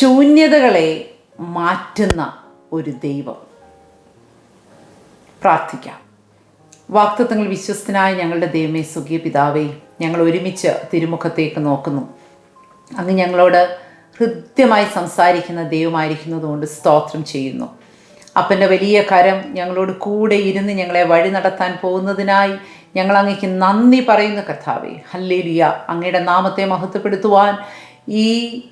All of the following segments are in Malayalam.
ശൂന്യതകളെ മാറ്റുന്ന ഒരു ദൈവം. പ്രാർത്ഥിക്കാം. വാക്തത്വങ്ങൾ വിശ്വസ്തനായ ഞങ്ങളുടെ ദൈവമേ സുഖിയ പിതാവേ ഞങ്ങൾ ഒരുമിച്ച് തിരുമുഖത്തേക്ക് നോക്കുന്നു. അങ്ങ് ഞങ്ങളോട് ഹൃദ്യമായി സംസാരിക്കുന്ന ദൈവമായിരിക്കുന്നതുകൊണ്ട് സ്തോത്രം ചെയ്യുന്നു. അപ്പന്റെ വലിയ കരം ഞങ്ങളോട് കൂടെ ഇരുന്ന് ഞങ്ങളെ വഴി നടത്താൻ പോകുന്നതിനായി ഞങ്ങൾ അങ്ങേക്ക് നന്ദി പറയുന്ന കർത്താവേ. ഹല്ലേലിയ. അങ്ങയുടെ നാമത്തെ മഹത്വപ്പെടുത്തുവാൻ ഈ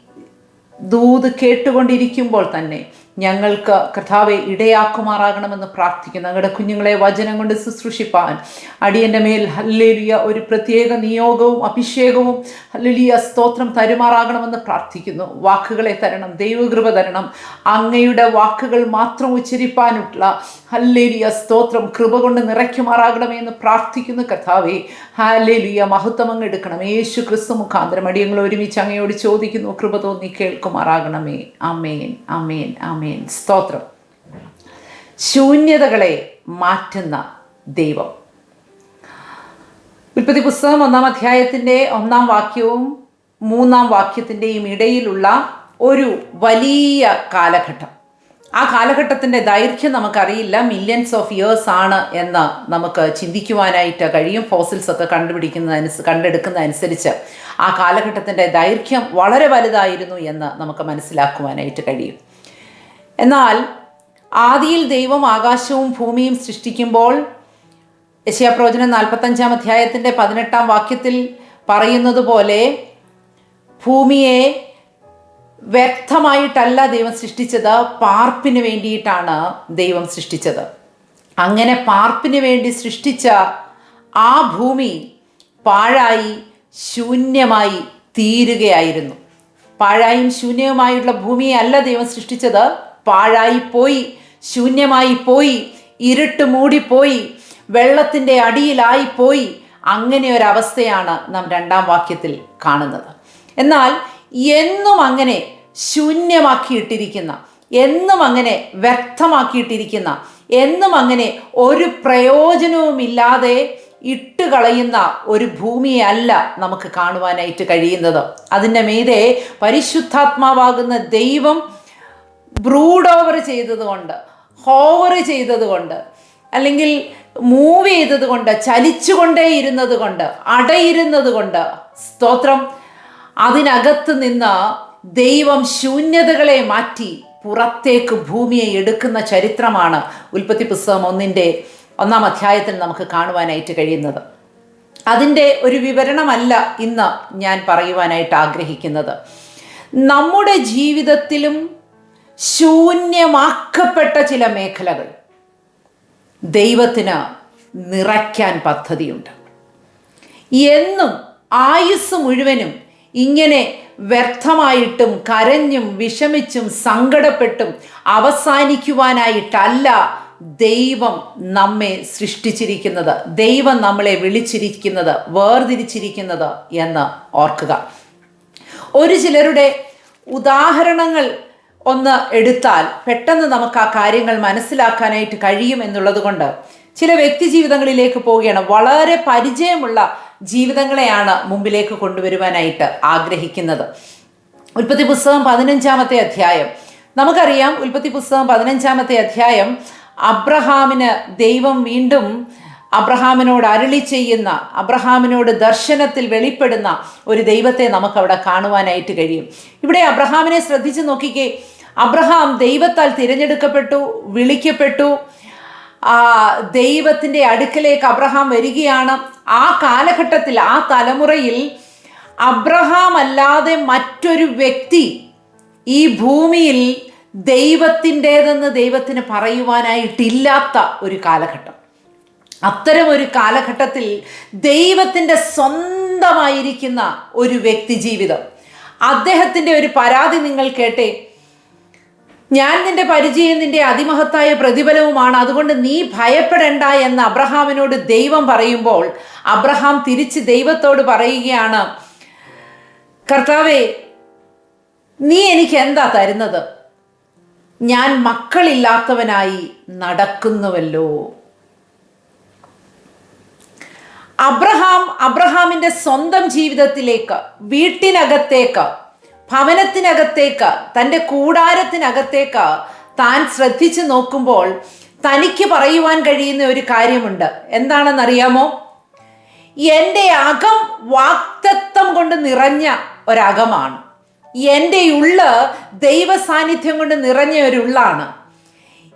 ദൂത് കേട്ടുകൊണ്ടിരിക്കുമ്പോൾ തന്നെ ഞങ്ങൾക്ക് കർത്താവെ ഇടയാക്കുമാറാകണമെന്ന് പ്രാർത്ഥിക്കുന്നു. ഞങ്ങളുടെ കുഞ്ഞുങ്ങളെ വചനം കൊണ്ട് ശുശ്രൂഷിപ്പാൻ. അടിയന്റെ മേൽ ഹല്ലേലിയ ഒരു പ്രത്യേക നിയോഗവും അഭിഷേകവും ഹല്ലേലിയ സ്തോത്രം തരുമാറാകണമെന്ന് പ്രാർത്ഥിക്കുന്നു. വാക്കുകളെ തരണം ദൈവകൃപ തരണം അങ്ങയുടെ വാക്കുകൾ മാത്രം ഉച്ചരിപ്പാനുള്ള ഹല്ലേലിയ സ്തോത്രം കൃപ കൊണ്ട് നിറയ്ക്കുമാറാകണമേ എന്ന് പ്രാർത്ഥിക്കുന്നു കർത്താവെ. ഹല്ലേലിയ മഹത്വം അങ്ങ് എടുക്കണം. യേശു ക്രിസ്തു മുഖാന്തരം അടിയങ്ങൾ ഒരുമിച്ച് അങ്ങയോട് ചോദിക്കുന്നു. കൃപ തോന്നി കേൾക്കുമാറാകണമേ. അമേൻ അമേൻ അമേൻ സ്തോത്രം. ശൂന്യതകളെ മാറ്റുന്ന ദൈവം. ഉൽപ്പത്തി പുസ്തകം ഒന്നാം അധ്യായത്തിന്റെ ഒന്നാം വാക്യവും മൂന്നാം വാക്യത്തിന്റെയും ഇടയിലുള്ള ഒരു വലിയ കാലഘട്ടം. ആ കാലഘട്ടത്തിന്റെ ദൈർഘ്യം നമുക്കറിയില്ല. മില്യൺസ് ഓഫ് ഇയേഴ്സ് ആണ് എന്ന് നമുക്ക് ചിന്തിക്കുവാനായിട്ട് കഴിയും. ഫോസിൽസ് ഒക്കെ കണ്ടുപിടിക്കുന്നതനുസ കണ്ടെടുക്കുന്നതനുസരിച്ച് ആ കാലഘട്ടത്തിന്റെ ദൈർഘ്യം വളരെ വലുതായിരുന്നു എന്ന് നമുക്ക് മനസ്സിലാക്കുവാനായിട്ട് കഴിയും. എന്നാൽ ആദിയിൽ ദൈവം ആകാശവും ഭൂമിയും സൃഷ്ടിക്കുമ്പോൾ യശയാപ്രവചനം നാൽപ്പത്തഞ്ചാം അധ്യായത്തിന്റെ പതിനെട്ടാം വാക്യത്തിൽ പറയുന്നത് പോലെ ഭൂമിയെ വ്യക്തമായിട്ടല്ല ദൈവം സൃഷ്ടിച്ചത് പാർപ്പിന് വേണ്ടിയിട്ടാണ് ദൈവം സൃഷ്ടിച്ചത്. അങ്ങനെ പാർപ്പിന് വേണ്ടി സൃഷ്ടിച്ച ആ ഭൂമി പാഴായി ശൂന്യമായി തീരുകയായിരുന്നു. പാഴായും ശൂന്യവുമായുള്ള ഭൂമിയെ അല്ല ദൈവം സൃഷ്ടിച്ചത് പാഴായി പോയി ശൂന്യമായി പോയി ഇരുട്ട് മൂടിപ്പോയി വെള്ളത്തിന്റെ അടിയിലായിപ്പോയി. അങ്ങനെ ഒരവസ്ഥയാണ് നാം രണ്ടാം വാക്യത്തിൽ കാണുന്നത്. എന്നാൽ എന്നും അങ്ങനെ ശൂന്യമാക്കിയിട്ടിരിക്കുന്ന എന്നും അങ്ങനെ വ്യക്തമാക്കിയിട്ടിരിക്കുന്ന എന്നും അങ്ങനെ ഒരു പ്രയോജനവുമില്ലാതെ ഇട്ടുകളയുന്ന ഒരു ഭൂമിയെ അല്ല നമുക്ക് കാണുവാനായിട്ട് കഴിയുന്നത്. അതിന്റെ മീതെ പരിശുദ്ധാത്മാവാകുന്ന ദൈവം ബ്രൂഡ് ഓവർ ചെയ്തതുകൊണ്ട് ഹോവർ ചെയ്തതുകൊണ്ട് അല്ലെങ്കിൽ മൂവ് ചെയ്തതുകൊണ്ട് ചലിച്ചുകൊണ്ടേ ഇരുന്നത് കൊണ്ട് അടയിരുന്നത് കൊണ്ട് സ്തോത്രം. അതിനകത്ത് നിന്ന് ദൈവം ശൂന്യതകളെ മാറ്റി പുറത്തേക്ക് ഭൂമിയെ എടുക്കുന്ന ചരിത്രമാണ് ഉൽപ്പത്തി പുസ്തകം ഒന്നിന്റെ ഒന്നാം അധ്യായത്തിൽ നമുക്ക് കാണുവാനായിട്ട് കഴിയുന്നത്. അതിന്റെ ഒരു വിവരണമല്ല ഇന്ന് ഞാൻ പറയുവാനായിട്ട് ആഗ്രഹിക്കുന്നത്. നമ്മുടെ ജീവിതത്തിലും ശൂന്യമാക്കപ്പെട്ട ചില മേഖലകൾ. ദൈവത്തിന് നിറയ്ക്കാൻ പദ്ധതിയുണ്ട്. എന്നും ആയുസ് മുഴുവനും ഇങ്ങനെ വ്യർത്ഥമായിട്ടും കരഞ്ഞും വിഷമിച്ചും സങ്കടപ്പെട്ടും അവസാനിക്കുവാനായിട്ടല്ല ദൈവം നമ്മെ സൃഷ്ടിച്ചിരിക്കുന്നത്. ദൈവം നമ്മളെ വിളിച്ചിരിക്കുന്നത് വേർതിരിച്ചിരിക്കുന്നത് എന്ന് ഓർക്കുക. ഒരു ചിലരുടെ ഉദാഹരണങ്ങൾ ഒന്ന് എടുത്താൽ പെട്ടെന്ന് നമുക്ക് ആ കാര്യങ്ങൾ മനസ്സിലാക്കാനായിട്ട് കഴിയും എന്നുള്ളത് കൊണ്ട് ചില വ്യക്തി ജീവിതങ്ങളിലേക്ക് പോവുകയാണ്. വളരെ പരിചയമുള്ള ജീവിതങ്ങളെയാണ് മുമ്പിലേക്ക് കൊണ്ടുവരുവാനായിട്ട് ആഗ്രഹിക്കുന്നത്. ഉൽപ്പത്തി പുസ്തകം പതിനഞ്ചാമത്തെ അധ്യായം. നമുക്കറിയാം ഉൽപ്പത്തി പുസ്തകം പതിനഞ്ചാമത്തെ അധ്യായം അബ്രഹാമിന് ദൈവം വീണ്ടും അബ്രഹാമിനോട് അരുളി ചെയ്യുന്ന അബ്രഹാമിനോട് ദർശനത്തിൽ വെളിപ്പെടുന്ന ഒരു ദൈവത്തെ നമുക്കവിടെ കാണുവാനായിട്ട് കഴിയും. ഇവിടെ അബ്രഹാമിനെ ശ്രദ്ധിച്ചു നോക്കിക്കേ അബ്രഹാം ദൈവത്താൽ തിരഞ്ഞെടുക്കപ്പെട്ടു വിളിക്കപ്പെട്ടു. ദൈവത്തിന്റെ അടുക്കലേക്ക് അബ്രഹാം വരികയാണ്. ആ കാലഘട്ടത്തിൽ ആ തലമുറയിൽ അബ്രഹാം അല്ലാതെ മറ്റൊരു വ്യക്തി ഈ ഭൂമിയിൽ ദൈവത്തിന്റേതെന്ന് ദൈവത്തിന് പറയുവാനായിട്ടില്ലാത്ത ഒരു കാലഘട്ടം. അത്തരം ഒരു കാലഘട്ടത്തിൽ ദൈവത്തിന്റെ സ്വന്തമായിരിക്കുന്ന ഒരു വ്യക്തി ജീവിതം. അദ്ദേഹത്തിന്റെ ഒരു പരാതി നിങ്ങൾ കേട്ടേ. ഞാൻ നിന്റെ പരിചയം നിന്റെ അതിമഹത്തായ പ്രതിഫലവുമാണ്. അതുകൊണ്ട് നീ ഭയപ്പെടേണ്ട എന്ന് അബ്രഹാമിനോട് ദൈവം പറയുമ്പോൾ അബ്രഹാം തിരിച്ച് ദൈവത്തോട് പറയുകയാണ് കർത്താവേ നീ എനിക്ക് എന്താ തരുന്നത്? ഞാൻ മക്കളില്ലാത്തവനായി നടക്കുന്നുവല്ലോ. അബ്രഹാം അബ്രഹാമിന്റെ സ്വന്തം ജീവിതത്തിലേക്ക് വീട്ടിനകത്തേക്ക് ഭവനത്തിനകത്തേക്ക് തന്റെ കൂടാരത്തിനകത്തേക്ക് താൻ ശ്രദ്ധിച്ചു നോക്കുമ്പോൾ തനിക്ക് പറയുവാൻ കഴിയുന്ന ഒരു കാര്യമുണ്ട്. എന്താണെന്നറിയാമോ? എന്റെ അകം വാക്തത്വം കൊണ്ട് നിറഞ്ഞ ഒരകമാണ്. എന്റെ ഉള്ള് ദൈവ സാന്നിധ്യം കൊണ്ട് നിറഞ്ഞ ഒരു ഉള്ളാണ്.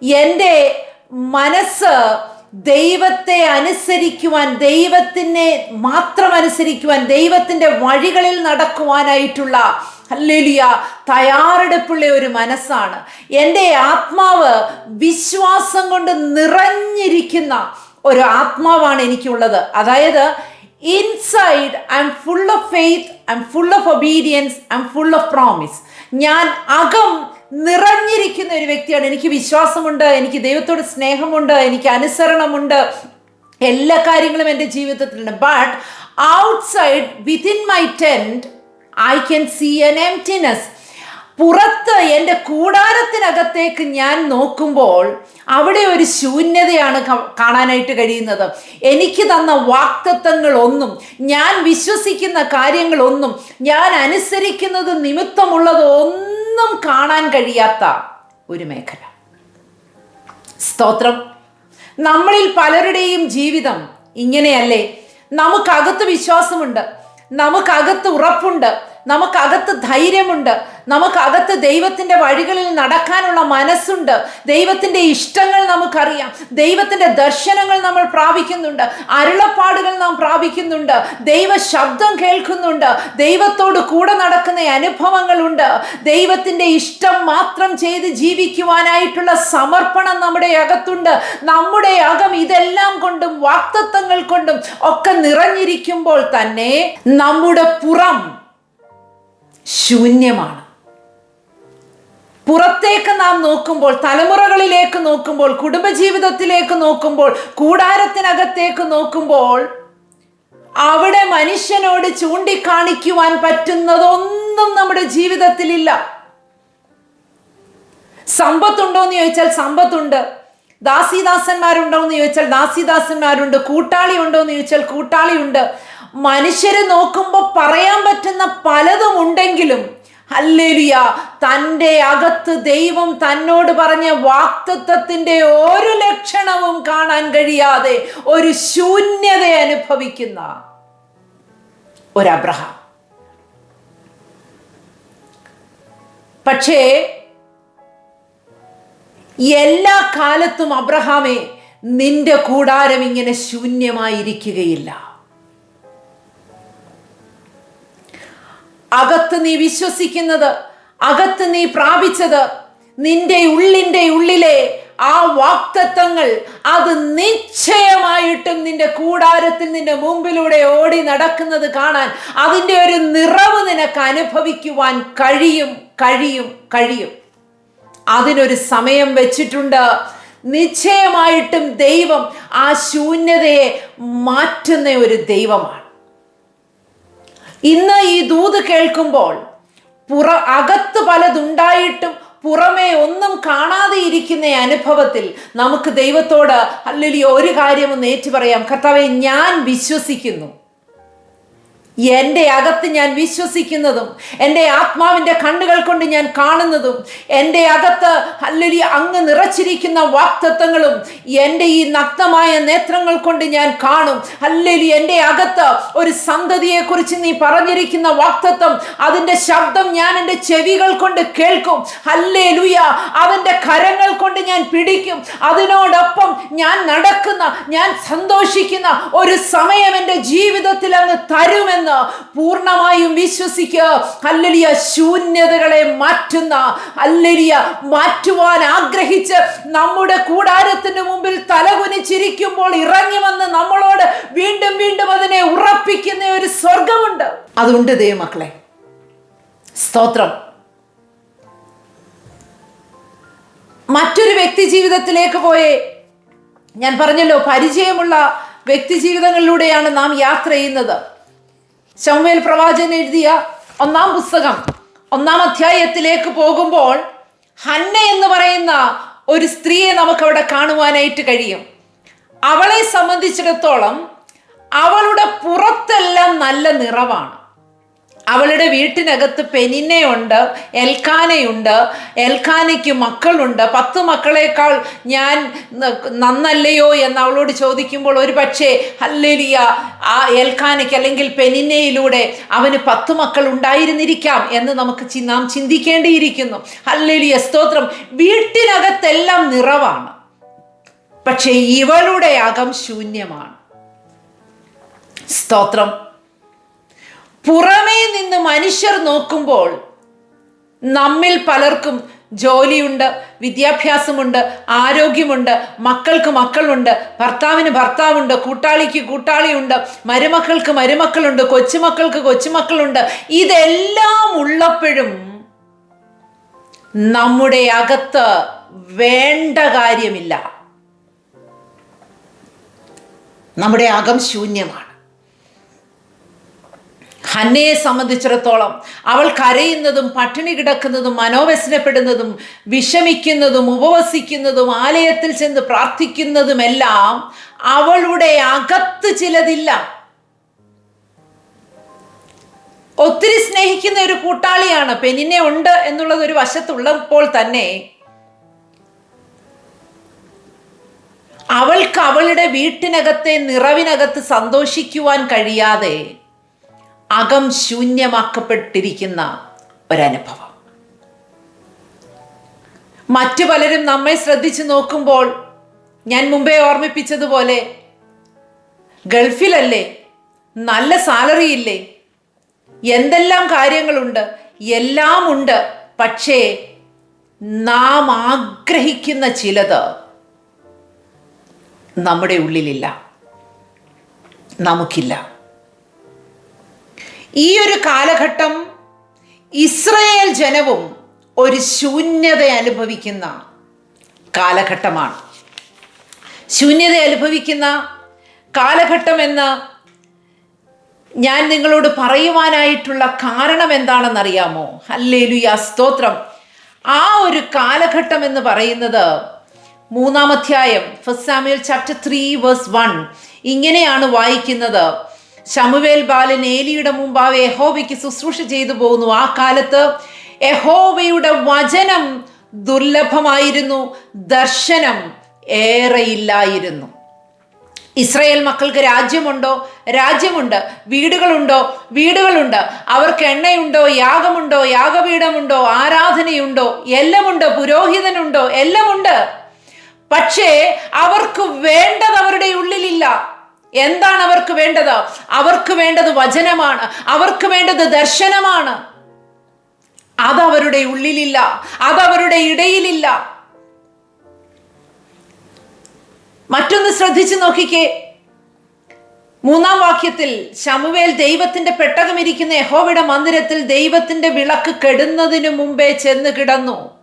എന്റെ മനസ്സ് ദൈവത്തെ അനുസരിക്കുവാൻ ദൈവത്തിനെ മാത്രം അനുസരിക്കുവാൻ ദൈവത്തിന്റെ വഴികളിൽ നടക്കുവാനായിട്ടുള്ള ഹല്ലേലൂയ തയ്യാറെടുപ്പുള്ള ഒരു മനസ്സാണ്. എന്റെ ആത്മാവ് വിശ്വാസം കൊണ്ട് നിറഞ്ഞിരിക്കുന്ന ഒരു ആത്മാവാണ് എനിക്കുള്ളത്. അതായത് inside I'm full of faith I'm full of obedience I'm full of promise ഞാൻ അകം നിറഞ്ഞിരിക്കുന്ന ഒരു വ്യക്തിയാണ്. എനിക്ക് വിശ്വാസമുണ്ട് എനിക്ക് ദൈവത്തോട് സ്നേഹമുണ്ട് എനിക്ക് അനുസരണമുണ്ട്. എല്ലാ കാര്യങ്ങളും എന്റെ ജീവിതത്തിലുണ്ട്. But outside within my tent I can see an emptiness പുറത്ത് എന്റെ കൂടാരത്തിനകത്തേക്ക് ഞാൻ നോക്കുമ്പോൾ അവിടെ ഒരു ശൂന്യതയാണ് കാണാനായിട്ട് കഴിയുന്നത്. എനിക്ക് തന്ന വാക്തത്വങ്ങളൊന്നും ഞാൻ വിശ്വസിക്കുന്ന കാര്യങ്ങളൊന്നും ഞാൻ അനുസരിക്കുന്നത് നിമിത്തമുള്ളത് ഒന്നും കാണാൻ കഴിയാത്ത ഒരു മേഖല. സ്തോത്രം. നമ്മളിൽ പലരുടെയും ജീവിതം ഇങ്ങനെയല്ലേ? നമുക്കകത്ത് വിശ്വാസമുണ്ട്. നമുക്കകത്ത് ഉറപ്പുണ്ട്. നമുക്കകത്ത് ധൈര്യമുണ്ട്. നമുക്കകത്ത് ദൈവത്തിന്റെ വഴികളിൽ നടക്കാനുള്ള മനസ്സുണ്ട്. ദൈവത്തിന്റെ ഇഷ്ടങ്ങൾ നമുക്കറിയാം. ദൈവത്തിന്റെ ദർശനങ്ങൾ നമ്മൾ പ്രാപിക്കുന്നുണ്ട്. അരുളപ്പാടുകൾ നാം പ്രാപിക്കുന്നുണ്ട്. ദൈവ ശബ്ദം കേൾക്കുന്നുണ്ട്. ദൈവത്തോട് കൂടെ നടക്കുന്ന അനുഭവങ്ങളുണ്ട്. ദൈവത്തിന്റെ ഇഷ്ടം മാത്രം ചെയ്ത് ജീവിക്കുവാനായിട്ടുള്ള സമർപ്പണം നമ്മുടെ അകത്തുണ്ട്. നമ്മുടെ അകം ഇതെല്ലാം കൊണ്ടും വാക്തത്വങ്ങൾ കൊണ്ടും ഒക്കെ നിറഞ്ഞിരിക്കുമ്പോൾ തന്നെ നമ്മുടെ പുറം ശൂന്യമാണ്. പുറത്തേക്ക് നാം നോക്കുമ്പോൾ തലമുറകളിലേക്ക് നോക്കുമ്പോൾ കുടുംബജീവിതത്തിലേക്ക് നോക്കുമ്പോൾ കൂടാരത്തിനകത്തേക്ക് നോക്കുമ്പോൾ അവിടെ മനുഷ്യനോട് ചൂണ്ടിക്കാണിക്കുവാൻ പറ്റുന്നതൊന്നും നമ്മുടെ ജീവിതത്തിലില്ല. സമ്പത്തുണ്ടോ എന്ന് ചോദിച്ചാൽ സമ്പത്തുണ്ട്. ദാസിദാസന്മാരുണ്ടോ എന്ന് ചോദിച്ചാൽ ദാസിദാസന്മാരുണ്ട്. കൂട്ടാളി ഉണ്ടോ എന്ന് ചോദിച്ചാൽ കൂട്ടാളിയുണ്ട്. മനുഷ്യരെ നോക്കുമ്പോൾ പറയാൻ പറ്റുന്ന പലതും ഉണ്ടെങ്കിലും ഹല്ലേലൂയ തന്റെ അകത്ത് ദൈവം തന്നോട് പറഞ്ഞ വാക്തത്വത്തിന്റെ ഒരു ലക്ഷണവും കാണാൻ കഴിയാതെ ഒരു ശൂന്യത അനുഭവിക്കുന്ന ഒരബ്രഹാം. പക്ഷേ എല്ലാ കാലത്തും അബ്രഹാമേ നിന്റെ കൂടാരം ഇങ്ങനെ ശൂന്യമായിരിക്കുകയില്ല. അകത്ത് നീ വിശ്വസിക്കുന്നത് അകത്ത് നീ പ്രാപിച്ചത് നിന്റെ ഉള്ളിന്റെ ഉള്ളിലെ ആ വാക്തത്വങ്ങൾ അത് നിശ്ചയമായിട്ടും നിന്റെ കൂടാരത്തിൽ നിന്റെ മുമ്പിലൂടെ ഓടി നടക്കുന്നത് കാണാൻ അതിന്റെ ഒരു നിറവ് നിനക്ക് അനുഭവിക്കുവാൻ കഴിയും കഴിയും കഴിയും. അതിനൊരു സമയം വെച്ചിട്ടുണ്ട്. നിശ്ചയമായിട്ടും ദൈവം ആ ശൂന്യതയെ മാറ്റുന്ന ഒരു ദൈവമാണ്. ഇന്ന് ഈ ദൂത് കേൾക്കുമ്പോൾ പുറ അകത്ത് പലതുണ്ടായിട്ടും പുറമേ ഒന്നും കാണാതെ ഇരിക്കുന്ന അനുഭവത്തിൽ നമുക്ക് ദൈവത്തോട് അല്ലെങ്കിൽ ഒരു കാര്യം ഏറ്റുപറയാം ഏറ്റു പറയാം. കർത്താവെ ഞാൻ വിശ്വസിക്കുന്നു. എന്റെ അകത്ത് ഞാൻ വിശ്വസിക്കുന്നതും എന്റെ ആത്മാവിന്റെ കണ്ണുകൾ കൊണ്ട് ഞാൻ കാണുന്നതും എന്റെ അകത്ത് അല്ലെങ്കിൽ അങ്ങ് നിറച്ചിരിക്കുന്ന വാക്തത്വങ്ങളും എന്റെ ഈ നഗ്നമായ നേത്രങ്ങൾ കൊണ്ട് ഞാൻ കാണും. അല്ലെങ്കിൽ എന്റെ അകത്ത് ഒരു സന്തതിയെക്കുറിച്ച് നീ പറഞ്ഞിരിക്കുന്ന വാക്തത്വം അതിന്റെ ശബ്ദം ഞാൻ എന്റെ ചെവികൾ കൊണ്ട് കേൾക്കും. അല്ലേ ലുയ അതിന്റെ കരങ്ങൾ കൊണ്ട് ഞാൻ പിടിക്കും. അതിനോടൊപ്പം ഞാൻ നടക്കുന്ന ഞാൻ സന്തോഷിക്കുന്ന ഒരു സമയം എന്റെ ജീവിതത്തിൽ അങ്ങ് തരുമെന്ന് പൂർണമായും വിശ്വസിക്കുക. അല്ലലിയ ശൂന്യതകളെ മാറ്റുന്ന അല്ലലിയ മാറ്റുവാൻ ആഗ്രഹിച്ച് നമ്മുടെ കൂടാരത്തിന് മുമ്പിൽ തലകുനിച്ചിരിക്കുമ്പോൾ ഇറങ്ങി വന്ന് നമ്മളോട് വീണ്ടും വീണ്ടും അതിനെ ഉറപ്പിക്കുന്ന ഒരു സ്വർഗമുണ്ട് അതുണ്ട് ദൈവമക്കളെ സ്തോത്രം. മറ്റൊരു വ്യക്തി ജീവിതത്തിലേക്ക് പോയേ. ഞാൻ പറഞ്ഞല്ലോ പരിചയമുള്ള വ്യക്തി ജീവിതങ്ങളിലൂടെയാണ് നാം യാത്ര ചെയ്യുന്നത്. ശൗമേൽ പ്രവാചകൻ എഴുതിയ ഒന്നാം പുസ്തകം ഒന്നാം അധ്യായത്തിലേക്ക് പോകുമ്പോൾ ഹന്ന എന്ന് പറയുന്ന ഒരു സ്ത്രീയെ നമുക്കവിടെ കാണുവാനായിട്ട് കഴിയും. അവളെ സംബന്ധിച്ചിടത്തോളം അവളുടെ പുറത്തെല്ലാം നല്ല നിറവാണ്. അവളുടെ വീട്ടിനകത്ത് പെനിനയുണ്ട് എൽക്കാനയുണ്ട് എൽക്കാനയ്ക്ക് മക്കളുണ്ട്. പത്ത് മക്കളേക്കാൾ ഞാൻ നന്നല്ലയോ എന്ന് അവളോട് ചോദിക്കുമ്പോൾ ഒരു പക്ഷേ ഹല്ലേലിയ ആ എൽക്കാനയ്ക്ക് അല്ലെങ്കിൽ പെനിനയിലൂടെ അവന് പത്ത് മക്കൾ ഉണ്ടായിരുന്നിരിക്കാം എന്ന് നമുക്ക് നാം ചിന്തിക്കേണ്ടിയിരിക്കുന്നു. ഹല്ലേലിയ സ്തോത്രം. വീട്ടിനകത്തെല്ലാം നിറവാണ്. പക്ഷേ ഇവളുടെ അകം ശൂന്യമാണ്. സ്തോത്രം. പുറമേ നിന്ന് മനുഷ്യർ നോക്കുമ്പോൾ നമ്മിൽ പലർക്കും ജോലിയുണ്ട് വിദ്യാഭ്യാസമുണ്ട് ആരോഗ്യമുണ്ട് മക്കൾക്ക് മക്കളുണ്ട് ഭർത്താവിന് ഭർത്താവുണ്ട് കൂട്ടാളിക്ക് കൂട്ടാളിയുണ്ട് മരുമക്കൾക്ക് മരുമക്കളുണ്ട് കൊച്ചുമക്കൾക്ക് കൊച്ചുമക്കളുണ്ട്. ഇതെല്ലാം ഉള്ളപ്പോഴും നമ്മുടെ അകത്ത് വേണ്ട കാര്യമില്ല. നമ്മുടെ അകം ശൂന്യമാണ്. ഹന്നയെ സംബന്ധിച്ചിടത്തോളം അവൾ കരയുന്നതും പട്ടിണി കിടക്കുന്നതും മനോവ്യസനപ്പെടുന്നതും വിഷമിക്കുന്നതും ഉപവസിക്കുന്നതും ആലയത്തിൽ ചെന്ന് പ്രാർത്ഥിക്കുന്നതുമെല്ലാം അവളുടെ അകത്ത് ചിലതില്ല. ഒത്തിരി സ്നേഹിക്കുന്ന ഒരു കൂട്ടാളിയാണ്. പെനിനെ ഉണ്ട് എന്നുള്ളത് ഒരു വശത്തുള്ളപ്പോൾ തന്നെ അവൾക്ക് അവളുടെ വീട്ടിനകത്തെ നിറവിനകത്ത് സന്തോഷിക്കുവാൻ കഴിയാതെ അകം ശൂന്യമാക്കപ്പെട്ടിരിക്കുന്ന ഒരനുഭവം. മറ്റു പലരും നമ്മെ ശ്രദ്ധിച്ചു നോക്കുമ്പോൾ ഞാൻ മുമ്പേ ഓർമ്മിപ്പിച്ചതുപോലെ ഗൾഫിലല്ലേ നല്ല സാലറി ഇല്ലേ എന്തെല്ലാം കാര്യങ്ങളുണ്ട് എല്ലാം ഉണ്ട് പക്ഷേ നാം ആഗ്രഹിക്കുന്ന ചിലത് നമ്മുടെ ഉള്ളിലില്ല നമുക്കില്ല. ഈ ഒരു കാലഘട്ടം ഇസ്രയേൽ ജനവും ഒരു ശൂന്യത അനുഭവിക്കുന്ന കാലഘട്ടമാണ്. ശൂന്യത അനുഭവിക്കുന്ന കാലഘട്ടം എന്ന് ഞാൻ നിങ്ങളോട് പറയുവാനായിട്ടുള്ള കാരണം എന്താണെന്നറിയാമോ? ഹല്ലേലുയ സ്തോത്രം. ആ ഒരു കാലഘട്ടം എന്ന് പറയുന്നത് മൂന്നാം അധ്യായം first Samuel chapter three verse one ഇങ്ങനെയാണ് വായിക്കുന്നത്. ശമുവേൽ ബാലൻ ഏലിയുടെ മുമ്പാകെ യഹോവയ്ക്ക് ശുശ്രൂഷ ചെയ്തു പോകുന്നു. ആ കാലത്ത് യഹോവയുടെ വചനം ദുർലഭമായിരുന്നു ദർശനം ഏറെയില്ലായിരുന്നു. ഇസ്രയേൽ മക്കൾക്ക് രാജ്യമുണ്ടോ? രാജ്യമുണ്ട്. വീടുകളുണ്ടോ? വീടുകളുണ്ട്. അവർക്ക് എണ്ണയുണ്ടോ? യാഗമുണ്ടോ? യാഗപീഠമുണ്ടോ? ആരാധനയുണ്ടോ? എല്ലാമുണ്ട്. പുരോഹിതനുണ്ടോ? എല്ലാമുണ്ട്. പക്ഷേ അവർക്ക് വേണ്ടത് അവരുടെ ഉള്ളിലില്ല. എന്താണ് അവർക്ക് വേണ്ടത്? അവർക്ക് വേണ്ടത് വചനമാണ്. അവർക്ക് വേണ്ടത് ദർശനമാണ്. അതവരുടെ ഉള്ളിലില്ല. അതവരുടെ ഇടയിലില്ല. മറ്റൊന്ന് ശ്രദ്ധിച്ചു നോക്കിക്കേ. മൂന്നാം വാക്യത്തിൽ ശമുവേൽ ദൈവത്തിന്റെ പെട്ടകമിരിക്കുന്ന യഹോവയുടെ മന്ദിരത്തിൽ ദൈവത്തിന്റെ വിളക്ക് കെടുന്നതിനു മുമ്പേ ചെന്ന് കിടന്നു.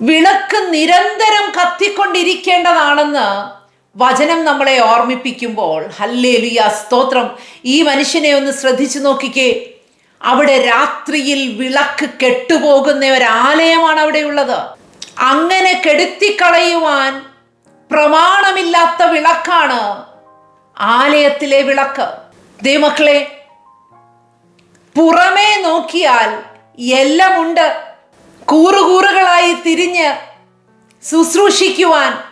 വിളക്ക് നിരന്തരം കത്തിക്കൊണ്ടിരിക്കേണ്ടതാണെന്ന് വചനം നമ്മളെ ഓർമ്മിപ്പിക്കുമ്പോൾ ഹല്ലേലുയ സ്തോത്രം ഈ മനുഷ്യനെ ഒന്ന് ശ്രദ്ധിച്ചു നോക്കിക്കേ. അവിടെ രാത്രിയിൽ വിളക്ക് കെട്ടുപോകുന്ന ഒരാലയമാണ് അവിടെ ഉള്ളത്. അങ്ങനെ കെടുത്തിക്കളയുവാൻ പ്രമാണമില്ലാത്ത വിളക്കാണ് ആലയത്തിലെ വിളക്ക്. ദൈവമക്കളെ പുറമേ നോക്കിയാൽ എല്ലാമുണ്ട്. കൂറുകൂറുകളായി തിരിഞ്ഞ് ശുശ്രൂഷിക്കുവാൻ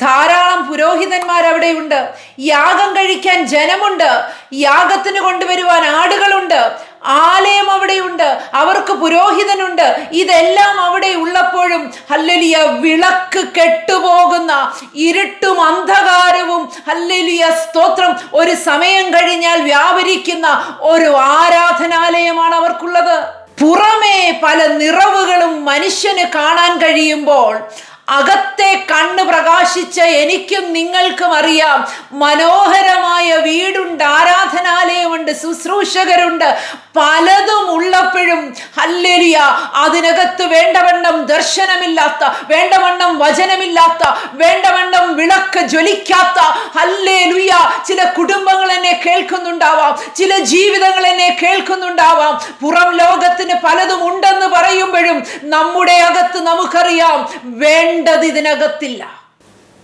ധാരാളം പുരോഹിതന്മാർ അവിടെയുണ്ട്. യാഗം കഴിക്കാൻ ജനമുണ്ട്. യാഗത്തിന് കൊണ്ടുവരുവാൻ ആടുകളുണ്ട്. ആലയം അവിടെയുണ്ട്. അവർക്ക് പുരോഹിതനുണ്ട്. ഇതെല്ലാം അവിടെ ഉള്ളപ്പോഴും ഹല്ലലിയ വിളക്ക് കെട്ടുപോകുന്ന ഇരുട്ടും അന്ധകാരവും ഹല്ലലിയ സ്തോത്രം ഒരു സമയം കഴിഞ്ഞാൽ വ്യാപരിക്കുന്ന ഒരു ആരാധനാലയമാണ് അവർക്കുള്ളത്. പുറമേ പല നിറവുകളും മനുഷ്യന് കാണാൻ കഴിയുമ്പോൾ അകത്തെ കണ്ണ് പ്രകാശിച്ച എനിക്കും നിങ്ങൾക്കും അറിയാം. മനോഹരമായ വീടുണ്ട് ആരാധനാലയമുണ്ട് ശുശ്രൂഷകരുണ്ട്. പലതും ഉള്ളപ്പോഴും ഹല്ലേലിയ അതിനകത്ത് വേണ്ടവണ്ണം ദർശനമില്ലാത്ത വേണ്ടവണ്ണം വചനമില്ലാത്ത വേണ്ടവണ്ണം വിളക്ക് ജ്വലിക്കാത്ത ഹല്ലേലുയ ചില കുടുംബങ്ങൾ എന്നെ കേൾക്കുന്നുണ്ടാവാം ചില ജീവിതങ്ങൾ എന്നെ കേൾക്കുന്നുണ്ടാവാം. പുറം ലോകത്തിന് പലതും ഉണ്ടെന്ന് പറയുമ്പോഴും നമ്മുടെ അകത്ത് നമുക്കറിയാം വേണ്ടത് ഇതിനകത്തില്ല.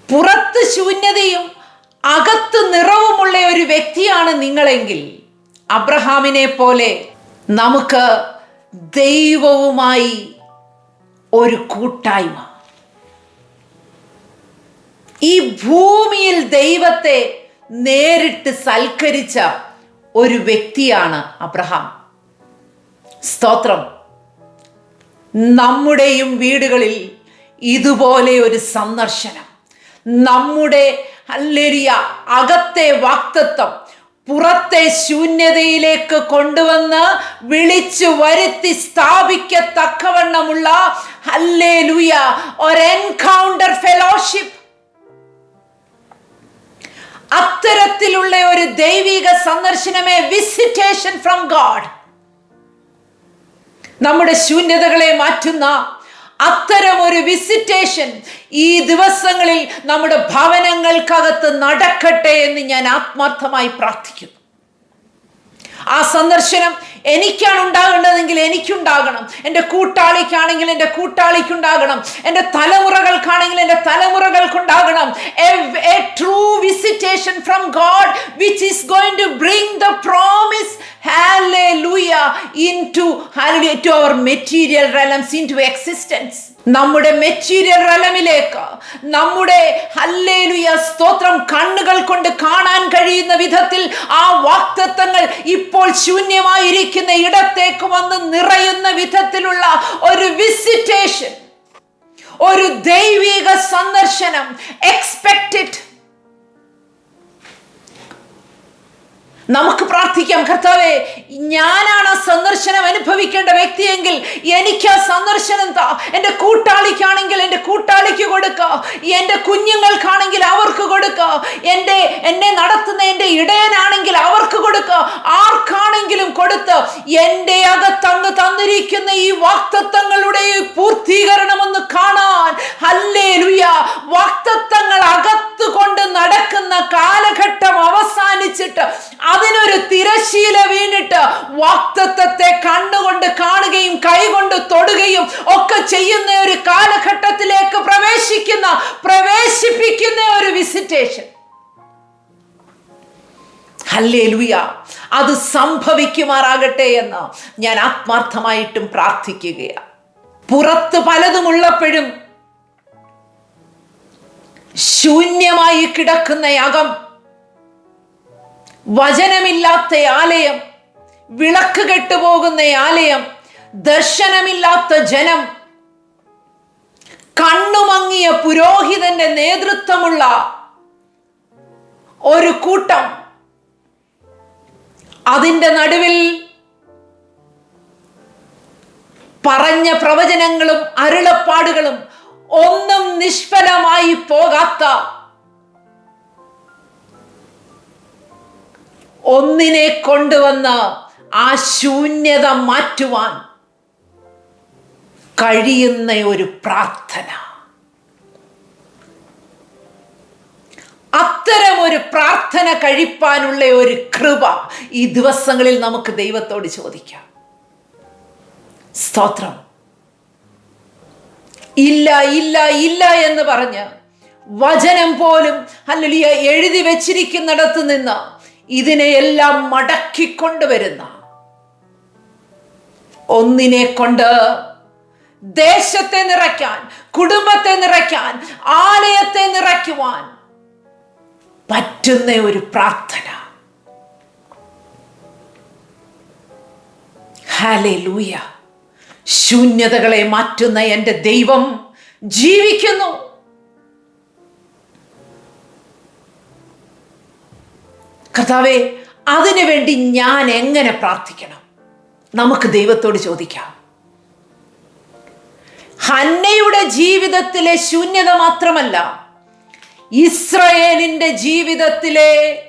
പുറത്ത് ശൂന്യതയും അകത്ത് നിറവുമുള്ള ഒരു വ്യക്തിയാണ് നിങ്ങളെങ്കിൽ അബ്രഹാമിനെ പോലെ നമുക്ക് ദൈവവുമായി ഒരു കൂട്ടായ്മ. ഈ ഭൂമിയിൽ ദൈവത്തെ നേരിട്ട് സൽക്കരിച്ച ഒരു വ്യക്തിയാണ് അബ്രഹാം. സ്തോത്രം. നമ്മുടെയും വീടുകളിൽ ഇതുപോലെ ഒരു സന്ദർശനം. നമ്മുടെ അല്ലെരിയ അകത്തെ വാക്തത്വം പുറത്തെ ശൂന്യതയിലേക്ക് കൊണ്ടുവന്ന് വിളിച്ചു വരുത്തി സ്ഥാപിക്കത്തക്കവണ്ണമുള്ള ഹല്ലേ ലുയ ഒരു എൻകൗണ്ടർ ഫെലോഷിപ്പ്. അത്തരത്തിലുള്ള ഒരു ദൈവിക സന്ദർശനമേ വിസിറ്റേഷൻ ഫ്രം ഗാഡ്. നമ്മുടെ ശൂന്യതകളെ മാറ്റുന്ന അത്തരം ഒരു വിസിറ്റേഷൻ ഈ ദിവസങ്ങളിൽ നമ്മുടെ ഭവനങ്ങൾക്കകത്ത് നടക്കട്ടെ എന്ന് ഞാൻ ആത്മാർത്ഥമായി പ്രാർത്ഥിക്കുന്നു. ആ സന്ദർശനം എനിക്കാണ് ഉണ്ടാകേണ്ടതെങ്കിൽ എനിക്കുണ്ടാകണം. എന്റെ കൂട്ടാളിക്കാണെങ്കിൽ എന്റെ കൂട്ടാളിക്കുണ്ടാകണം. എന്റെ തലമുറകൾക്കാണെങ്കിൽ എന്റെ തലമുറകൾക്കുണ്ടാകണം. A true visitation from God which is going to bring the promise. നമ്മുടെ മെറ്റീരിയൽ റലമിലേക്ക് നമ്മുടെ ഹല്ലേലുയ സ്തോത്രം കണ്ണുകൾ കൊണ്ട് കാണാൻ കഴിയുന്ന വിധത്തിൽ ആ വാക്തത്വങ്ങൾ ഇപ്പോൾ ശൂന്യമായിരിക്കുന്ന ഇടത്തേക്ക് വന്ന് നിറയുന്ന വിധത്തിലുള്ള ഒരു വിസിറ്റേഷൻ ഒരു ദൈവിക സന്ദർശനം എക്സ്പെക്റ്റഡ് നമുക്ക് പ്രാർത്ഥിക്കാം കർത്താവേ ഞാനാണ് ആ സന്ദർശനം അനുഭവിക്കേണ്ട വ്യക്തിയെങ്കിൽ എനിക്ക് ആ സന്ദർശനം താ. എന്റെ കൂട്ടാളിക്കാണെങ്കിൽ എന്റെ കൂട്ടാളിക്ക് കൊടുക്ക. എന്റെ കുഞ്ഞുങ്ങൾക്കാണെങ്കിൽ അവർക്ക് കൊടുക്ക. എന്റെ എന്നെ നടത്തുന്ന എന്റെ ഇടയനാണെങ്കിൽ അവർക്ക് കൊടുക്ക. ആർക്കാണെങ്കിലും കൊടുത്ത് എന്റെ അകത്തങ്ങ് തന്നിരിക്കുന്ന ഈ വാക്തത്വങ്ങളുടെ പൂർത്തീകരണം ഒന്ന് കാണാൻ. അല്ലേ ലുയ വാക്തത്വങ്ങൾ അകത്ത് കൊണ്ട് നടക്കുന്ന കാലഘട്ടം അവസാനിച്ചിട്ട് അതിനൊരു തിരശീല വീണിട്ട് വാക്തത്വത്തെ കണ്ണുകൊണ്ട് കാണുകയും കൈകൊണ്ട് തൊടുകയും ഒക്കെ ചെയ്യുന്ന ഒരു കാലഘട്ടത്തിലേക്ക് പ്രവേശിക്കുന്ന പ്രവേശിപ്പിക്കുന്ന ഒരു വിസിറ്റേഷൻ ഹല്ലേ ലുയ അത് സംഭവിക്കുമാറാകട്ടെ എന്ന് ഞാൻ ആത്മാർത്ഥമായിട്ടും പ്രാർത്ഥിക്കുകയാണ്. പുറത്ത് പലതുമുള്ളപ്പോഴും ശൂന്യമായി കിടക്കുന്ന യാഗം വചനമില്ലാത്ത ആലയം വിളക്ക് കെട്ടുപോകുന്ന ആലയം ദർശനമില്ലാത്ത ജനം. കണ്ണുമങ്ങിയ പുരോഹിതന്റെ നേതൃത്വമുള്ള ഒരു കൂട്ടം. അതിന്റെ നടുവിൽ പറഞ്ഞ പ്രവചനങ്ങളും അരുളപ്പാടുകളും ഒന്നും നിഷ്ഫലമായി പോകാത്ത ഒന്നിനെ കൊണ്ടുവന്ന് ആ ശൂന്യത മാറ്റുവാൻ കഴിയുന്ന ഒരു പ്രാർത്ഥന. അത്തരം ഒരു പ്രാർത്ഥന കഴിപ്പാനുള്ള ഒരു കൃപ ഈ ദിവസങ്ങളിൽ നമുക്ക് ദൈവത്തോട് ചോദിക്കാം. സ്തോത്രം. ഇല്ല ഇല്ല ഇല്ല എന്ന് പറഞ്ഞ് വചനം പോലും അല്ലെങ്കിൽ എഴുതി വെച്ചിരിക്കുന്നിടത്ത് നിന്ന് ഇതിനെയെല്ലാം മടക്കിക്കൊണ്ടുവരുന്ന ഒന്നിനെ കൊണ്ട് ദേശത്തെ നിറയ്ക്കാൻ കുടുംബത്തെ നിറയ്ക്കാൻ ആലയത്തെ നിറയ്ക്കുവാൻ പറ്റുന്ന ഒരു പ്രാർത്ഥന. ഹാലേ ലൂയ ശൂന്യതകളെ മാറ്റുന്ന എന്റെ ദൈവം ജീവിക്കുന്നു. കർത്താവെ അതിനുവേണ്ടി ഞാൻ എങ്ങനെ പ്രാർത്ഥിക്കണം? നമുക്ക് ദൈവത്തോട് ചോദിക്കാം. ഹന്നയുടെ ജീവിതത്തിലെ ശൂന്യത മാത്രമല്ല ഇസ്രയേലിന്റെ ജീവിതത്തിലെ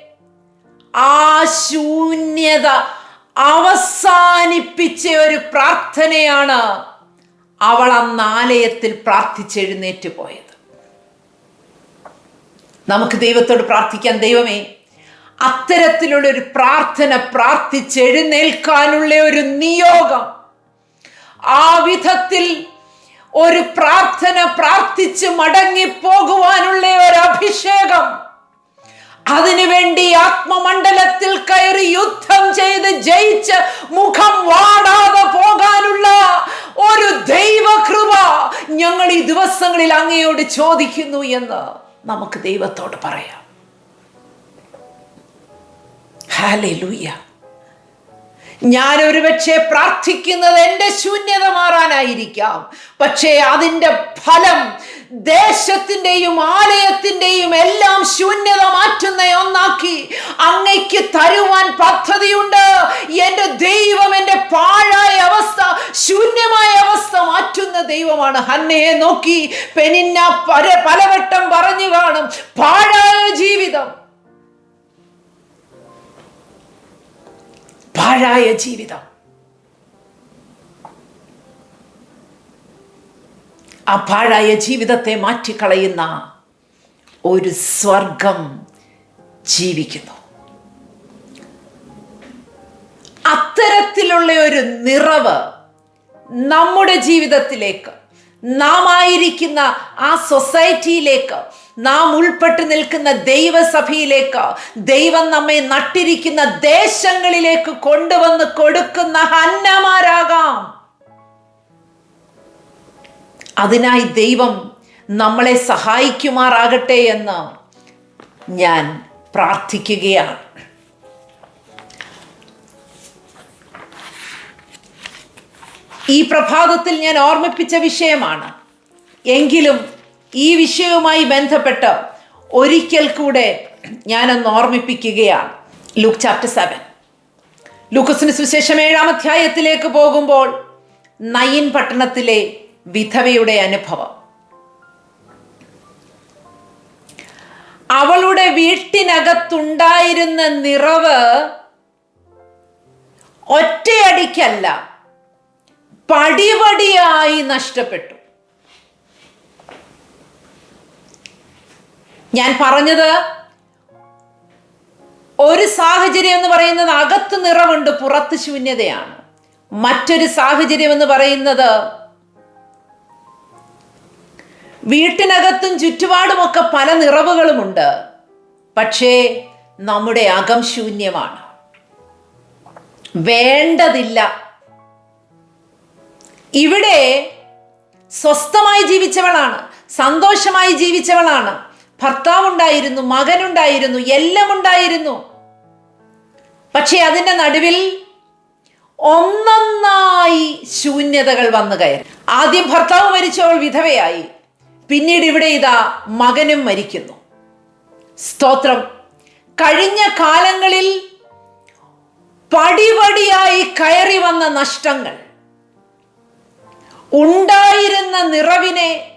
ആ ശൂന്യത അവസാനിപ്പിച്ച ഒരു പ്രാർത്ഥനയാണ് അവൾ ആ ആലയത്തിൽ പ്രാർത്ഥിച്ചെഴുന്നേറ്റ് പോയത്. നമുക്ക് ദൈവത്തോട് പ്രാർത്ഥിക്കാൻ ദൈവമേ. അത്തരത്തിലുള്ള ഒരു പ്രാർത്ഥന പ്രാർത്ഥിച്ചെഴുന്നേൽക്കാനുള്ള ഒരു നിയോഗം. ആ വിധത്തിൽ ഒരു പ്രാർത്ഥന പ്രാർത്ഥിച്ച് മടങ്ങിപ്പോകുവാനുള്ള ഒരു അഭിഷേകം. അതിനുവേണ്ടി ആത്മമണ്ഡലത്തിൽ കയറി യുദ്ധം ചെയ്ത് ജയിച്ച് മുഖം വാടാതെ പോകാനുള്ള ഒരു ദൈവകൃപ ഞങ്ങൾ ഈ ദിവസങ്ങളിൽ അങ്ങയോട് ചോദിക്കുന്നു എന്ന് നമുക്ക് ദൈവത്തോട് പറയാം. ഹാലൂയ്യ ഞാൻ ഒരുപക്ഷെ പ്രാർത്ഥിക്കുന്നത് എന്റെ ശൂന്യത മാറാനായിരിക്കാം. പക്ഷേ അതിന്റെ ഫലം ദേശത്തിന്റെയും ആലയത്തിന്റെയും എല്ലാം ശൂന്യത മാറ്റുന്ന ഒന്നാക്കി അങ്ങയ്ക്ക് തരുവാൻ പദ്ധതിയുണ്ട്. എന്റെ ദൈവം എന്റെ പാഴായ അവസ്ഥ ശൂന്യമായ അവസ്ഥ മാറ്റുന്ന ദൈവമാണ്. ഹന്നയെ നോക്കി പെനിന്ന പല പലവട്ടം പറഞ്ഞു കാണും പാഴായ ജീവിതം. പാഴായ ജീവിതം. ആ പാഴായ ജീവിതത്തെ മാറ്റിക്കളയുന്ന ഒരു സ്വർഗം ജീവിക്കുന്നു. അത്തരത്തിലുള്ള ഒരു നിറവ് നമ്മുടെ ജീവിതത്തിലേക്ക് നാം ആയിരിക്കുന്ന ആ സൊസൈറ്റിയിലേക്ക് നാം ഉൾപ്പെട്ട് നിൽക്കുന്ന ദൈവസഭയിലേക്ക് ദൈവം നമ്മെ നട്ടിരിക്കുന്ന ദേശങ്ങളിലേക്ക് കൊണ്ടുവന്ന് കൊടുക്കുന്ന ഹന്നമാരാകാം അതിനായി ദൈവം നമ്മളെ സഹായിക്കുമാറാകട്ടെ എന്ന് ഞാൻ പ്രാർത്ഥിക്കുകയാണ്. ഈ പ്രഭാതത്തിൽ ഞാൻ ഓർമ്മിപ്പിച്ച വിഷയമാണ് എങ്കിലും ഈ വിഷയവുമായി ബന്ധപ്പെട്ട് ഒരിക്കൽ കൂടെ ഞാനൊന്ന് ഓർമ്മിപ്പിക്കുകയാണ്. ലൂക്ക് ചാപ്റ്റർ സെവൻ ലൂക്കസിന് സുശേഷം ഏഴാം അധ്യായത്തിലേക്ക് പോകുമ്പോൾ നയിൻ പട്ടണത്തിലെ വിധവയുടെ അനുഭവം. അവളുടെ വീട്ടിനകത്തുണ്ടായിരുന്ന നിറവ് ഒറ്റയടിക്കല്ല പടിപടിയായി നഷ്ടപ്പെട്ടു. ഞാൻ പറഞ്ഞത് ഒരു സാഹചര്യം എന്ന് പറയുന്നത് അകത്ത് നിറവുണ്ട് പുറത്ത് ശൂന്യതയാണ്. മറ്റൊരു സാഹചര്യം എന്ന് പറയുന്നത് വീട്ടിനകത്തും ചുറ്റുപാടുമൊക്കെ പല നിറവുകളുമുണ്ട്. പക്ഷേ നമ്മുടെ അകം ശൂന്യമാണ്. വേണ്ടതില്ല. ഇവിടെ സ്വസ്ഥമായി ജീവിച്ചവളാണ് സന്തോഷമായി ജീവിച്ചവളാണ് ഭർത്താവുണ്ടായിരുന്നു മകനുണ്ടായിരുന്നു എല്ലാം ഉണ്ടായിരുന്നു പക്ഷെ അതിന്റെ നടുവിൽ ഒന്നൊന്നായി ശൂന്യതകൾ വന്നു കയറി. ആദ്യം ഭർത്താവ് മരിച്ചവൾ വിധവയായി. പിന്നീട് ഇവിടെ ഇതാ മകനും മരിക്കുന്നു. സ്തോത്രം. കഴിഞ്ഞ കാലങ്ങളിൽ പടിപടിയായി കയറി വന്ന നഷ്ടങ്ങൾ. ഉണ്ടായിരുന്ന നിറവിനെ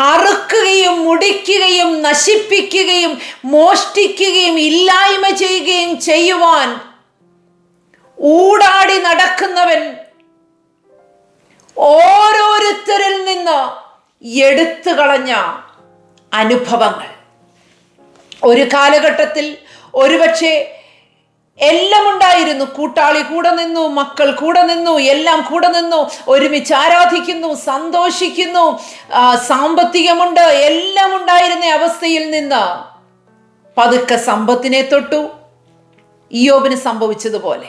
അറുക്കുകയും മുടിക്കുകയും നശിപ്പിക്കുകയും മോഷ്ടിക്കുകയും ഇല്ലായ്മ ചെയ്യുകയും ചെയ്യുവാൻ ഊടാടി നടക്കുന്നവൻ ഓരോരുത്തരിൽ നിന്ന് എടുത്തു കളഞ്ഞ അനുഭവങ്ങൾ. ഒരു കാലഘട്ടത്തിൽ ഒരുപക്ഷെ എല്ലാം ഉണ്ടായിരുന്നു. കൂട്ടാളി കൂടെ നിന്നു മക്കൾ കൂടെ നിന്നു എല്ലാം കൂടെ നിന്നു. ഒരുമിച്ച് ആരാധിക്കുന്നു സന്തോഷിക്കുന്നു. സാമ്പത്തികമുണ്ട്. എല്ലാം ഉണ്ടായിരുന്ന അവസ്ഥയിൽ നിന്ന് പതുക്കെ സമ്പത്തിനെ തൊട്ടു. ഇയോബിന് സംഭവിച്ചതുപോലെ.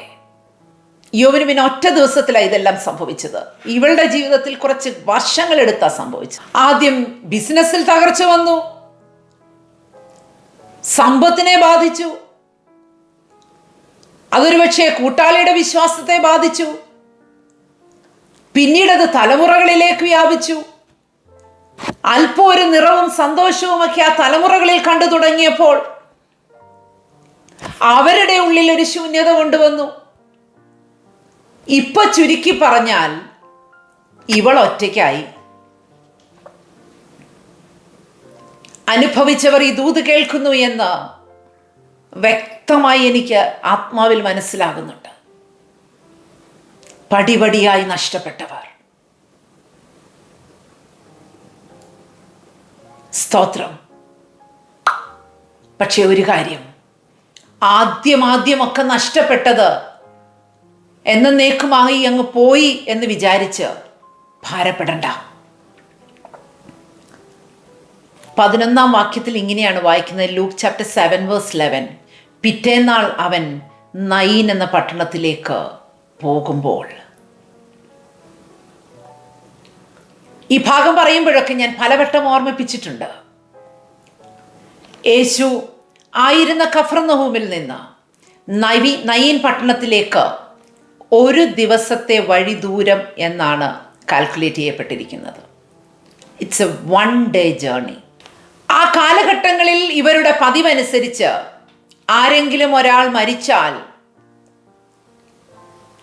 യോബിന് പിന്നെ ഒറ്റ ദിവസത്തിലാണ് ഇതെല്ലാം സംഭവിച്ചത്. ഇവളുടെ ജീവിതത്തിൽ കുറച്ച് വർഷങ്ങൾ എടുത്താ സംഭവിച്ചത്. ആദ്യം ബിസിനസ്സിൽ തകർച്ച വന്നു. സമ്പത്തിനെ ബാധിച്ചു. അതൊരു പക്ഷേ കൂട്ടാളിയുടെ വിശ്വാസത്തെ ബാധിച്ചു. പിന്നീട് അത് തലമുറകളിലേക്ക് വ്യാപിച്ചു. അല്പം ഒരു നിറവും സന്തോഷവും ഒക്കെ ആ തലമുറകളിൽ കണ്ടു തുടങ്ങിയപ്പോൾ അവരുടെ ഉള്ളിൽ ഒരു ശൂന്യത കൊണ്ടുവന്നു. ഇപ്പൊ ചുരുക്കി പറഞ്ഞാൽ ഇവൾ ഒറ്റയ്ക്കായി. അനുഭവിച്ചവർ ഈ ദൂത് കേൾക്കുന്നു എന്ന് വ്യക്തമായി എനിക്ക് ആത്മാവിൽ മനസ്സിലാകുന്നുണ്ട്. പടിപടിയായി നഷ്ടപ്പെട്ടവർ. സ്തോത്രം. പക്ഷെ ഒരു കാര്യം ആദ്യം ആദ്യമൊക്കെ നഷ്ടപ്പെട്ടത് എന്നേക്കുമായി അങ്ങ് പോയി എന്ന് വിചാരിച്ച് ഭാരപ്പെടണ്ട. പതിനൊന്നാം വാക്യത്തിൽ ഇങ്ങനെയാണ് വായിക്കുന്നത്. Luke chapter seven verse eleven. പിറ്റേന്നാൾ അവൻ നയിൻ എന്ന പട്ടണത്തിലേക്ക് പോകുമ്പോൾ ഈ ഭാഗം പറയുമ്പോഴൊക്കെ ഞാൻ പലവട്ടം ഓർമ്മിപ്പിച്ചിട്ടുണ്ട്. യേശു ആയിരുന്ന കഫർനഹൂമിൽ നിന്ന് നവി നയീൻ പട്ടണത്തിലേക്ക് ഒരു ദിവസത്തെ വഴി ദൂരം എന്നാണ് calculate ചെയ്യപ്പെട്ടിരിക്കുന്നത്. It's a one day journey ആ കാലഘട്ടങ്ങളിൽ ഇവരുടെ പതിവനുസരിച്ച് ആരെങ്കിലും ഒരാൾ മരിച്ചാൽ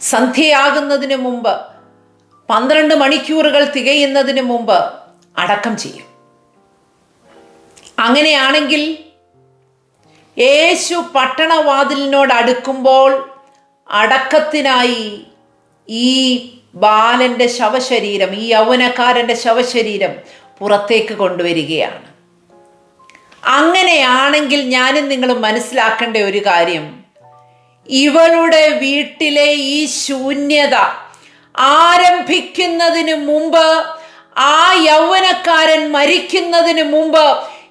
സന്ധ്യയാകുന്നതിന് മുമ്പ് പന്ത്രണ്ട് മണിക്കൂറുകൾ തികയുന്നതിന് മുമ്പ് അടക്കം ചെയ്യും. അങ്ങനെയാണെങ്കിൽ യേശു പട്ടണവാതിലിനോട് അടുക്കുമ്പോൾ അടക്കത്തിനായി ഈ ബാലന്റെ ശവശരീരം ഈ യൗവനക്കാരന്റെ ശവശരീരം പുറത്തേക്ക് കൊണ്ടുവരികയാണ്. അങ്ങനെയാണെങ്കിൽ ഞാനും നിങ്ങൾ മനസ്സിലാക്കേണ്ട ഒരു കാര്യം. ഇവളുടെ വീട്ടിലെ ഈ ശൂന്യത ആരംഭിക്കുന്നതിന് മുമ്പ് ആ യൗവനക്കാരൻ മരിക്കുന്നതിന് മുമ്പ്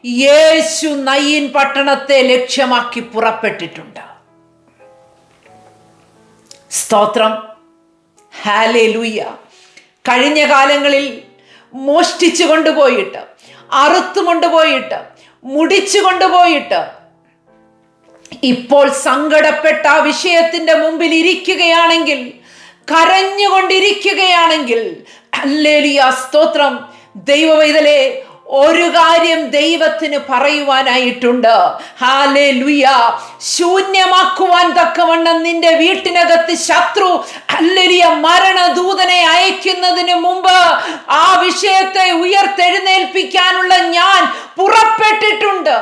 യേശു നയ്യൻ പട്ടണത്തെ ലക്ഷ്യമാക്കി പുറപ്പെട്ടിട്ടുണ്ട്. സ്തോത്രം. ഹാലേ ലൂയ കഴിഞ്ഞ കാലങ്ങളിൽ മോഷ്ടിച്ചു കൊണ്ടുപോയിട്ട് അറുത്തു കൊണ്ടുപോയിട്ട് മുടിച്ചു കൊണ്ടുപോയിട്ട് ഇപ്പോൾ സങ്കടപ്പെട്ട ആ വിഷയത്തിന്റെ മുമ്പിൽ ഇരിക്കുകയാണെങ്കിൽ കരഞ്ഞുകൊണ്ടിരിക്കുകയാണെങ്കിൽ അല്ലേലിയ സ്തോത്രം. ദൈവവൈതലേ ഒരു കാര്യം ദൈവത്തിന് പറയുവാനായിട്ടുണ്ട്. ഹാലേ ലുയ ശൂന്യമാക്കുവാൻ തക്കവണ്ണം നിന്റെ വീട്ടിനകത്ത് ശത്രു അല്ലലിയ മരണദൂതനെ അയക്കുന്നതിന് മുമ്പ് ആ വിഷയത്തെ ഉയർത്തെഴുന്നേൽപ്പിക്കാനുള്ള ഞാൻ പുറപ്പെട്ടിട്ടുണ്ട്.